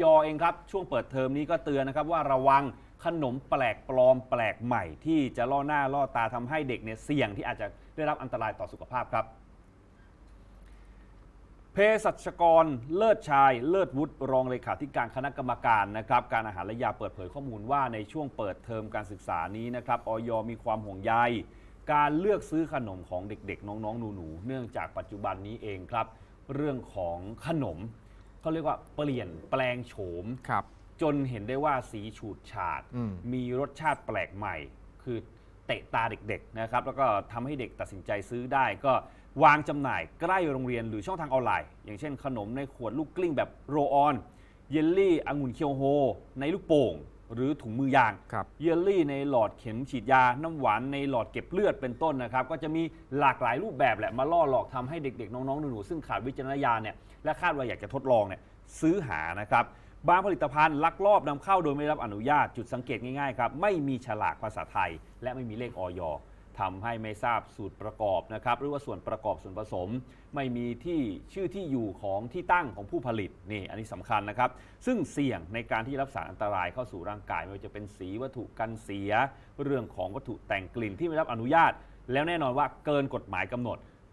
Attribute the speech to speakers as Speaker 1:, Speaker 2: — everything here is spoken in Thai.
Speaker 1: อยเองครับ ช่วงเปิดเทอมนี้ก็เตือนนะครับว่าระวังขนมแปลกปลอมแปลกใหม่ ที่จะล่อหน้าล่อตาทำให้เด็กเนี่ยเสี่ยงที่อาจจะได้รับอันตรายต่อสุขภาพครับ เภสัชกรเลิศชาย เลิศวุฒิรองเลขาธิการคณะกรรมการนะครับการอาหารและยาเปิดเผยข้อมูลว่าในช่วงเปิดเทอมการศึกษานี้นะครับออยมีความห่วงใยการเลือกซื้อขนมของเด็กๆ น้องๆ หนูๆ เนื่องจากปัจจุบันนี้เองครับ เรื่องของขนม เขาเรียกว่าเปลี่ยนแปลงโฉม
Speaker 2: ครับ
Speaker 1: จนเห็นได้ว่าสีฉูดฉาด
Speaker 2: อืม
Speaker 1: มีรสชาติแปลกใหม่ คือเตะตาเด็กๆนะครับ แล้วก็ทำให้เด็กตัดสินใจซื้อได้ ก็วางจำหน่ายใกล้โรงเรียนหรือช่องทางออนไลน์ อย่างเช่นขนมในขวดลูกกลิ้งแบบโรลออน เยลลี่องุ่นเคียวโฮ ในลูกโป่ง หรือถุงมือยาง
Speaker 2: ครับ
Speaker 1: เยลลี่ในหลอดเข็มฉีดยา น้ำหวานในหลอดเก็บเลือดเป็นต้นนะครับ ก็จะมีหลากหลายรูปแบบแหละมาล่อหลอกทำให้เด็กๆ น้องๆ หนูๆ ซึ่งขาดวิจารณญาณเนี่ยและคาดว่าอยากจะทดลองเนี่ยซื้อหานะครับ บางผลิตภัณฑ์ลักลอบนำเข้าโดยไม่ได้รับอนุญาตจุดสังเกตง่ายๆครับไม่มีฉลากภาษาไทย และไม่มีเลขออย ทำให้ไม่ทราบสูตรประกอบนะครับหรือว่าส่วนประกอบส่วนผสม ไม่มีที่ชื่อที่อยู่ของที่ตั้งของผู้ผลิตนี่อันนี้สำคัญนะครับ ซึ่งเสี่ยงในการที่รับสารอันตรายเข้าสู่ร่างกาย ไม่ว่าจะเป็นสีวัตถุกันเสีย เรื่องของวัตถุแต่งกลิ่นที่ไม่รับอนุญาต แล้วแน่นอนว่าเกินกฎหมายกำหนด